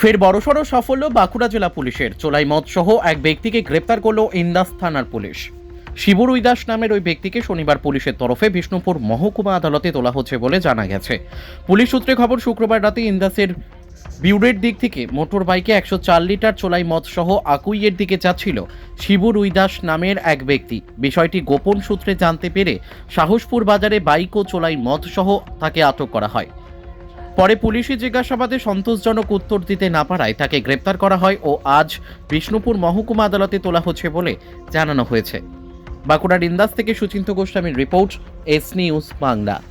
ফের বড়সড় সাফল্য বাঁকুড়া জেলা পুলিশের। চোলাই সহ এক ব্যক্তিকে গ্রেপ্তার করল ইন্দাস থানার পুলিশ। শিবু রুইদাস নামের ওই ব্যক্তিকে শনিবার পুলিশের তরফে বিষ্ণুপুর মহকুমা আদালতে তোলা হচ্ছে বলে জানা গেছে। পুলিশ সূত্রে খবর, শুক্রবার রাতে ইন্দাসের বিউরের দিক থেকে মোটর বাইকে একশো চার লিটার চোলাই মদ সহ আকুইয়ের দিকে যাচ্ছিল শিবু রুইদাস নামের এক ব্যক্তি। বিষয়টি গোপন সূত্রে জানতে পেরে সাহসপুর বাজারে বাইক ও চোলাই মদ সহ তাকে আটক করা হয়। পরে পুলিশি জিজ্ঞাসাবাদে সন্তোষজনক উত্তর দিতে না পারায় তাকে গ্রেপ্তার করা হয় ও আজ বিষ্ণুপুর মহকুমা আদালতে তোলা হচ্ছে বলে জানানো হয়েছে। বাঁকুড়ার ইন্দাস থেকে সুচিন্ত গোস্বামীর report, S news Bangla.